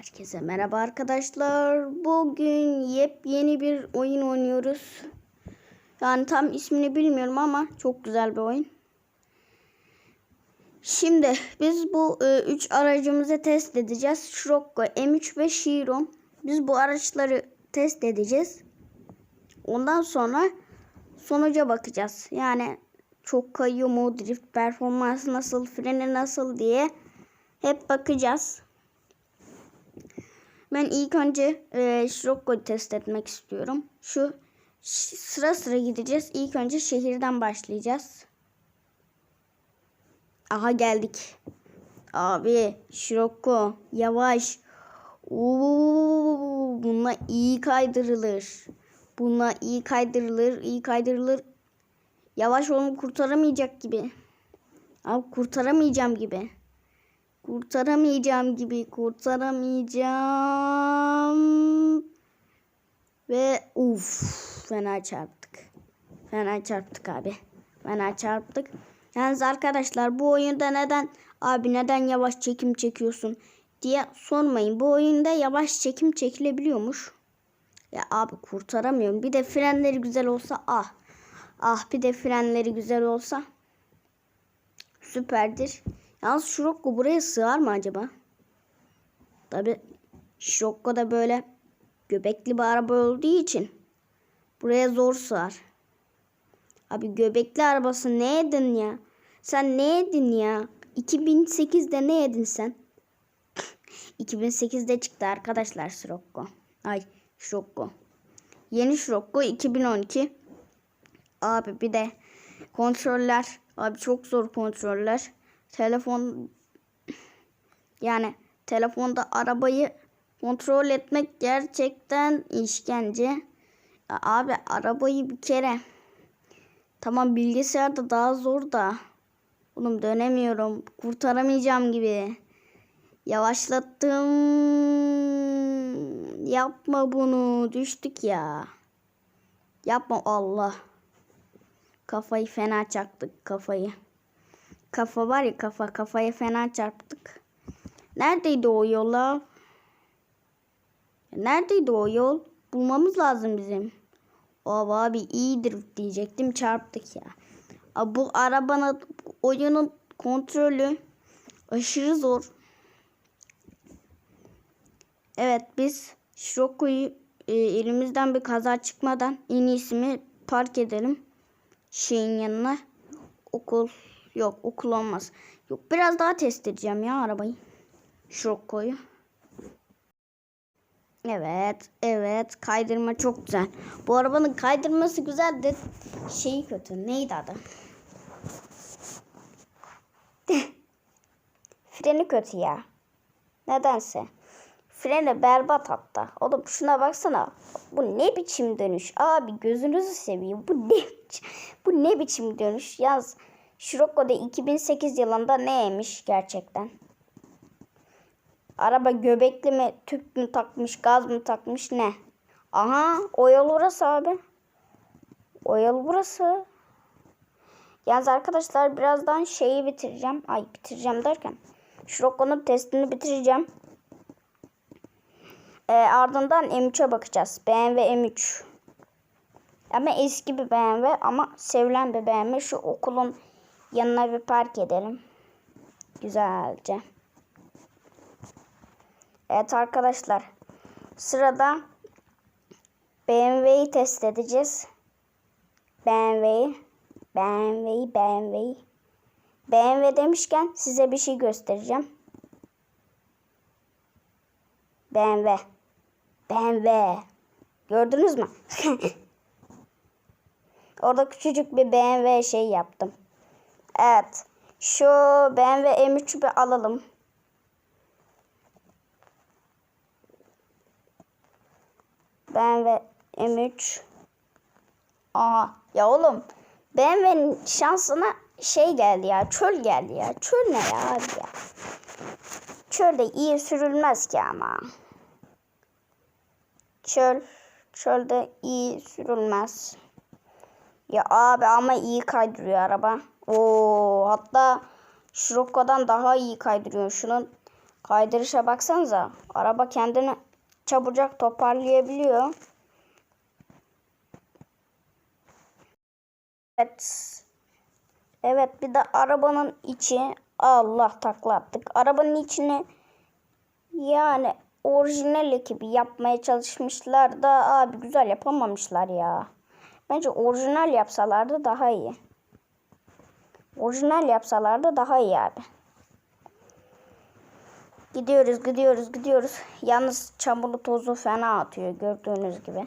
Herkese merhaba arkadaşlar. Bugün yepyeni bir oyun oynuyoruz. Yani tam ismini bilmiyorum ama çok güzel bir oyun. Şimdi biz bu 3 aracımızı test edeceğiz. Scirocco, M3 ve Chiron. Biz bu araçları test edeceğiz. Ondan sonra sonuca bakacağız. Yani çok kayıyor mu, drift performansı nasıl, freni nasıl diye hep bakacağız. Ben ilk önce e, Scirocco'yu test etmek istiyorum. Şu sıra sıra gideceğiz. İlk önce şehirden başlayacağız. Aha geldik. Abi Scirocco yavaş. Oo, bununla iyi kaydırılır. Bununla iyi kaydırılır, iyi kaydırılır. Yavaş onu kurtaramayacak gibi. Abi kurtaramayacağım gibi. Kurtaramayacağım gibi. Kurtaramayacağım. Ve uf fena çarptık. Fena çarptık abi. Fena çarptık. Yalnız arkadaşlar bu oyunda neden abi neden yavaş çekim çekiyorsun diye sormayın. Bu oyunda yavaş çekim çekilebiliyormuş. Ya abi kurtaramıyorum. Bir de frenleri güzel olsa ah. Ah bir de frenleri güzel olsa süperdir. Yalnız Scirocco buraya sığar mı acaba? Tabi Scirocco da böyle göbekli bir araba olduğu için buraya zor sığar. Abi göbekli arabası ne yedin ya? Sen ne yedin ya? 2008'de ne yedin sen? 2008'de çıktı arkadaşlar Scirocco. Ay Scirocco. Yeni Scirocco 2012. Abi bir de kontroller. Abi çok zor kontroller. Telefon yani telefonda arabayı kontrol etmek gerçekten işkence. Ya abi arabayı bir kere tamam bilgisayarda daha zor da oğlum dönemiyorum. Kurtaramayacağım gibi. Yavaşlattım. Yapma bunu. Düştük ya. Yapma Allah. Kafayı fena çaktık kafayı. Kafa var ya kafa kafaya fena çarptık. Neredeydi o yol la? Neredeydi o yol? Bulmamız lazım bizim. Abi abi iyidir diyecektim çarptık ya. Abi bu arabanın oyunun kontrolü aşırı zor. Evet biz Scirocco'yu e, elimizden bir kaza çıkmadan en iyisi park edelim. Şeyin yanına. Okul yok okul olmaz. Yok biraz daha test edeceğim ya arabayı. Scirocco'yu. Evet, evet. Kaydırma çok güzel. Bu arabanın kaydırması güzel de şeyi kötü. Neydi adı? Freni kötü ya. Nedense. Freni berbat hatta. Oğlum şuna baksana. Bu ne biçim dönüş? Abi gözünüzü seveyim. Bu ne biçim, bu ne biçim dönüş? Yaz. Scirocco'da 2008 yılında neymiş gerçekten? Araba göbekli mi, tüp mü takmış, gaz mı takmış ne? Aha o burası abi. O burası. Yalnız arkadaşlar birazdan şeyi bitireceğim. Ay bitireceğim derken. Scirocco'nun testini bitireceğim. E, ardından M3'e bakacağız. BMW M3. Ama eski bir BMW ama sevilen bir BMW. Şu okulun yanına bir park edelim. Güzelce. Evet arkadaşlar. Sırada BMW'yi test edeceğiz. BMW'yi. BMW'yi, BMW'yi. BMW demişken size bir şey göstereceğim. BMW. BMW. Gördünüz mü? Orada küçücük bir BMW şey yaptım. Evet. Şu BMW M3'ü bir alalım. BMW M3. Aha ya oğlum BMW'nin şansına şey geldi ya çöl geldi ya. Çöl ne ya abi ya. Çölde iyi sürülmez ki ama. Çöl çölde iyi sürülmez. Ya abi ama iyi kaydırıyor araba. Oo hatta Scirocco'dan daha iyi kaydırıyor. Şunun Kaydırışa baksanıza. Araba kendini çabucak toparlayabiliyor. Evet. Evet bir de arabanın içi Allah takla attık. Arabanın içini yani orijinal ekibi yapmaya çalışmışlar da abi güzel yapamamışlar ya. Bence orijinal yapsalardı daha iyi. Orijinal yapsalardı daha iyi abi. Gidiyoruz, gidiyoruz, gidiyoruz. Yalnız çamurlu tozu fena atıyor gördüğünüz gibi.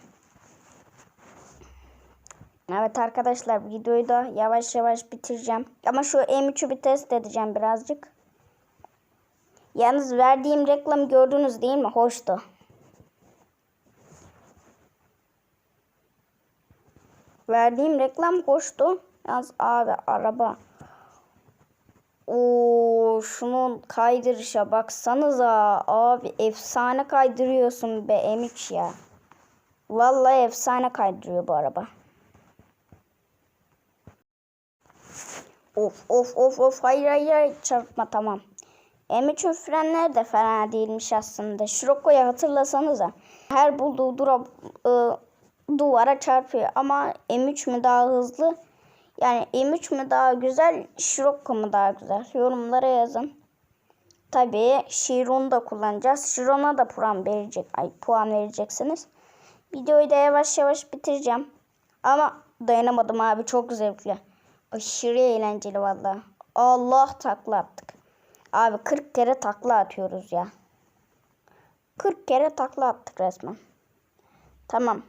Evet arkadaşlar videoyu da yavaş yavaş bitireceğim. Ama şu M3'ü bir test edeceğim birazcık. Yalnız verdiğim reklam gördünüz değil mi? Hoştu. Verdiğim reklam hoştu. Yalnız abi araba. Oo şunun kaydırışa baksanıza. Abi efsane kaydırıyorsun be M3 ya. Vallahi efsane kaydırıyor bu araba. Of of of of hayır hayır hayır çarpma tamam. M3'ün frenleri de fena değilmiş aslında. Scirocco'yu hatırlasanıza. Her bulduğu dura, ı, duvara çarpıyor. Ama M3 mü daha hızlı? Yani M3 mü daha güzel? Scirocco mu daha güzel? Yorumlara yazın. Tabii Chiron'u da kullanacağız. Chiron'a da puan verecek. Ay puan vereceksiniz. Videoyu da yavaş yavaş bitireceğim. Ama dayanamadım abi çok zevkli. Aşırı eğlenceli valla. Allah takla attık. Abi 40 kere takla atıyoruz ya. 40 kere takla attık resmen. Tamam.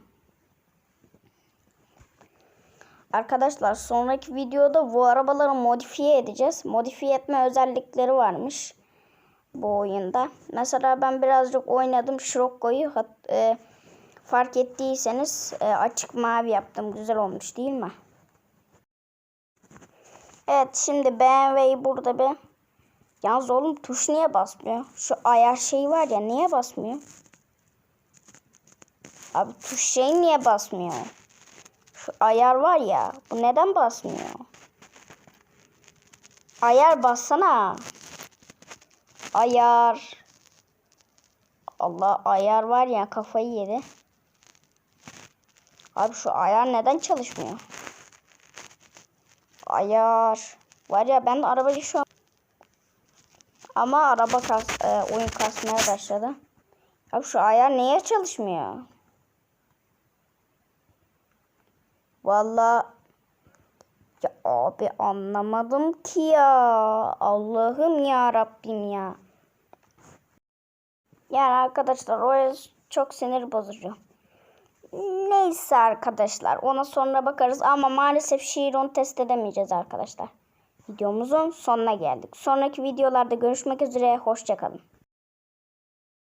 Arkadaşlar sonraki videoda bu arabaları modifiye edeceğiz. Modifiye etme özellikleri varmış bu oyunda. Mesela ben birazcık oynadım Scirocco'yu. E, fark ettiyseniz e, açık mavi yaptım. Güzel olmuş değil mi? Evet şimdi BMW'yi burada bir Yalnız oğlum tuş niye basmıyor? Şu ayar şeyi var ya niye basmıyor? Abi tuş şey niye basmıyor? Ayar var ya bu neden basmıyor? Ayar bassana. Ayar. Allah ayar var ya kafayı yedi. Abi şu ayar neden çalışmıyor? Ayar. Var ya ben arabayı şu an ama araba kas, e, oyun kasmaya başladı. Abi şu ayar niye çalışmıyor? Valla ya abi anlamadım ki ya. Allah'ım ya Rabbim ya. Yani arkadaşlar o çok sinir bozucu. Neyse arkadaşlar ona sonra bakarız ama maalesef Şiiron'u test edemeyeceğiz arkadaşlar videomuzun sonuna geldik. Sonraki videolarda görüşmek üzere. Hoşçakalın.